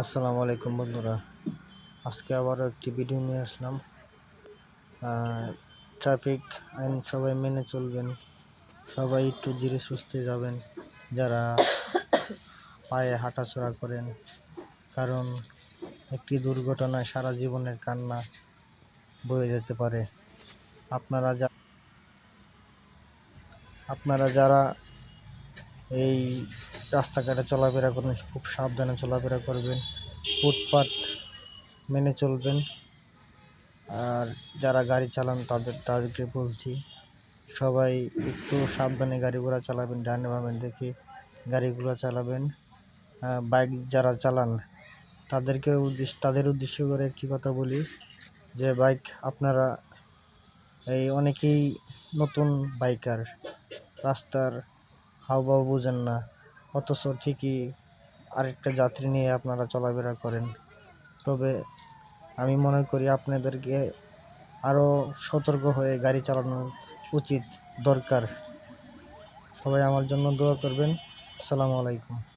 আসসালামু আলাইকুম বন্ধুরা। আজকে আবারও একটি ভিডিও নিয়ে আসলাম। ট্রাফিক আইন সবাই মেনে চলবেন, সবাই একটু ধীরে সুস্থে যাবেন, যারা পায়ে হাঁটাচড়া করেন, কারণ একটি দুর্ঘটনায় সারা জীবনের কান্না বয়ে যেতে পারে। আপনারা যা আপনারা যারা এই রাস্তাঘাটে চলাফেরা করবেন খুব সাবধানে চলাফেরা করবেন, ফুটপাত মেনে চলবেন। আর যারা গাড়ি চালান, তাদের, তাদেরকে বলছি, সবাই একটু সাবধানে গাড়ি ঘোড়া চালাবেন, ডানে বামে দেখে গাড়িগুলো চালাবেন। বাইক যারা চালান, তাদেরকে উদ্দেশ্য, তাদের উদ্দেশ্য করে একটি কথা বলি, যে বাইক আপনারা, এই অনেকেই নতুন বাইকার, রাস্তার হাওয়াও বোঝেন না। অথচ ঠিকই আরেকটা যাত্রী নিয়ে আপনারা চলাফেরা করেন। তবে আমি মনে করি আপনাদেরকে আরও সতর্ক হয়ে গাড়ি চালানো উচিত দরকার। সবাই আমার জন্য দোয়া করবেন। আসসালামু আলাইকুম।